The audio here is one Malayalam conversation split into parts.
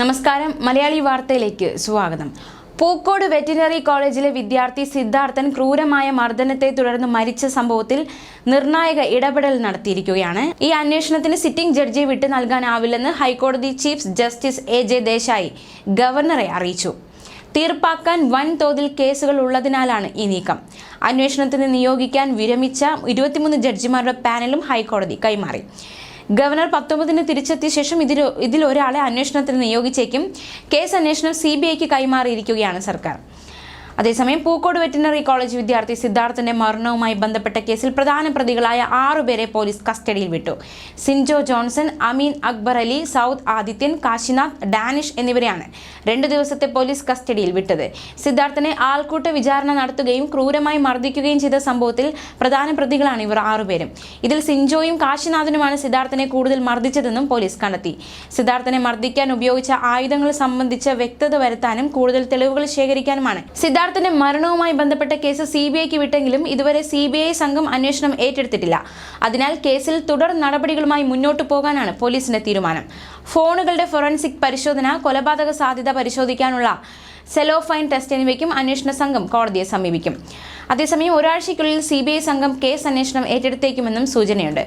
നമസ്കാരം. മലയാളി വാർത്തയിലേക്ക് സ്വാഗതം. പൂക്കോട് വെറ്റിനറി കോളേജിലെ വിദ്യാർത്ഥി സിദ്ധാർത്ഥൻ ക്രൂരമായ മർദ്ദനത്തെ തുടർന്ന് മരിച്ച സംഭവത്തിൽ നിർണായക ഇടപെടൽ നടത്തിയിരിക്കുകയാണ്. ഈ അന്വേഷണത്തിന് സിറ്റിംഗ് ജഡ്ജി വിട്ടു നൽകാനാവില്ലെന്ന് ഹൈക്കോടതി chief justice A J Desai ഗവർണറെ അറിയിച്ചു. തീർപ്പാക്കാൻ വൻതോതിൽ കേസുകൾ ഉള്ളതിനാലാണ് ഈ നീക്കം. അന്വേഷണത്തിന് നിയോഗിക്കാൻ വിരമിച്ച ഇരുപത്തിമൂന്ന് ജഡ്ജിമാരുടെ പാനലും ഹൈക്കോടതി കൈമാറി. ഗവർണർ പത്തൊമ്പതിന് തിരിച്ചെത്തിയ ശേഷം ഇതിൽ ഇതിലൊരാളെ അന്വേഷണത്തിന് നിയോഗിച്ചേക്കും. കേസ് അന്വേഷണം സി കൈമാറിയിരിക്കുകയാണ് സർക്കാർ. അതേസമയം പൂക്കോട് വെറ്റിനറി കോളേജ് വിദ്യാർത്ഥി സിദ്ധാർത്ഥന്റെ മരണവുമായി ബന്ധപ്പെട്ട കേസിൽ പ്രധാന പ്രതികളായ ആറുപേരെ പോലീസ് കസ്റ്റഡിയിൽ വിട്ടു. സിൻജോ ജോൺസൺ അമീൻ അക്ബർ അലി സൗദ് ആദിത്യൻ കാശിനാഥ് ഡാനിഷ് എന്നിവരെയാണ് രണ്ടു ദിവസത്തെ പോലീസ് കസ്റ്റഡിയിൽ വിട്ടത്. സിദ്ധാർത്ഥനെ ആൾക്കൂട്ട വിചാരണ നടത്തുകയും ക്രൂരമായി മർദ്ദിക്കുകയും ചെയ്ത സംഭവത്തിൽ പ്രധാന പ്രതികളാണ് ഇവർ ആറുപേരും. ഇതിൽ സിൻജോയും കാശിനാഥനുമാണ് സിദ്ധാർത്ഥനെ കൂടുതൽ മർദ്ദിച്ചതെന്നും പോലീസ് കണ്ടെത്തി. സിദ്ധാർത്ഥനെ മർദ്ദിക്കാൻ ഉപയോഗിച്ച ആയുധങ്ങൾ സംബന്ധിച്ച വ്യക്തത വരുത്താനും കൂടുതൽ തെളിവുകൾ ശേഖരിക്കാനുമാണ്. സിദ്ധാർത്ഥന്റെ മരണവുമായി ബന്ധപ്പെട്ട കേസ് സി ബി ഐക്ക് വിട്ടെങ്കിലും ഇതുവരെ സി ബി ഐ സംഘം അന്വേഷണം ഏറ്റെടുത്തിട്ടില്ല. അതിനാൽ കേസിൽ തുടർ നടപടികളുമായി മുന്നോട്ടു പോകാനാണ് പോലീസിന്റെ തീരുമാനം. ഫോണുകളുടെ ഫോറൻസിക് പരിശോധന കൊലപാതക സാധ്യത പരിശോധിക്കാനുള്ള സെലോഫൈൻ ടെസ്റ്റ് എന്നിവയ്ക്കും അന്വേഷണ സംഘം കോടതിയെ സമീപിക്കും. അതേസമയം ഒരാഴ്ചയ്ക്കുള്ളിൽ സി ബി ഐ സംഘം കേസ് അന്വേഷണം ഏറ്റെടുത്തേക്കുമെന്നും സൂചനയുണ്ട്.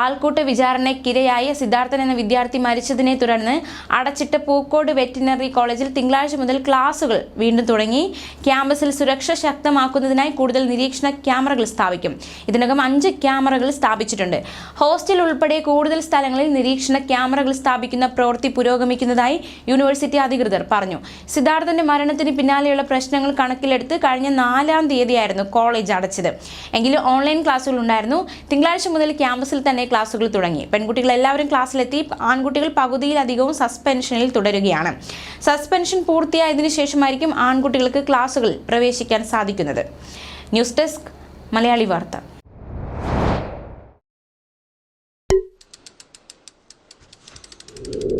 ആൾക്കൂട്ട വിചാരണയ്ക്കിരയായ സിദ്ധാർത്ഥൻ എന്ന വിദ്യാർത്ഥി മരിച്ചതിനെ തുടർന്ന് അടച്ചിട്ട പൂക്കോട് വെറ്റിനറി കോളേജിൽ തിങ്കളാഴ്ച മുതൽ ക്ലാസുകൾ വീണ്ടും തുടങ്ങി. ക്യാമ്പസിൽ സുരക്ഷ ശക്തമാക്കുന്നതിനായി കൂടുതൽ നിരീക്ഷണ ക്യാമറകൾ സ്ഥാപിക്കും. ഇതിനകം അഞ്ച് ക്യാമറകൾ സ്ഥാപിച്ചിട്ടുണ്ട്. ഹോസ്റ്റൽ ഉൾപ്പെടെ കൂടുതൽ സ്ഥലങ്ങളിൽ നിരീക്ഷണ ക്യാമറകൾ സ്ഥാപിക്കുന്ന പ്രവൃത്തി പുരോഗമിക്കുന്നതായി യൂണിവേഴ്സിറ്റി അധികൃതർ പറഞ്ഞു. സിദ്ധാർത്ഥന്റെ മരണത്തിന് പിന്നാലെയുള്ള പ്രശ്നങ്ങൾ കണക്കിലെടുത്ത് കഴിഞ്ഞ നാലാം തീയതിയായിരുന്നു കോളേജ് അടച്ചത്. എങ്കിലും ഓൺലൈൻ ക്ലാസ്സുകൾ ഉണ്ടായിരുന്നു. തിങ്കളാഴ്ച മുതൽ ക്യാമ്പസിൽ തന്നെ ക്ലാസ്സുകൾ തുടങ്ങി. പെൺകുട്ടികൾ എല്ലാവരും ക്ലാസ്സിലെത്തി ആൺകുട്ടികൾ പകുതിയിലധികവും സസ്പെൻഷനിൽ തുടരുകയാണ്. സസ്പെൻഷൻ പൂർത്തിയായതിനു ശേഷമായിരിക്കും ആൺകുട്ടികൾക്ക് ക്ലാസ്സുകൾ പ്രവേശിക്കാൻ സാധിക്കുന്നത്. ന്യൂസ് ഡെസ്ക് മലയാളി വാർത്ത. you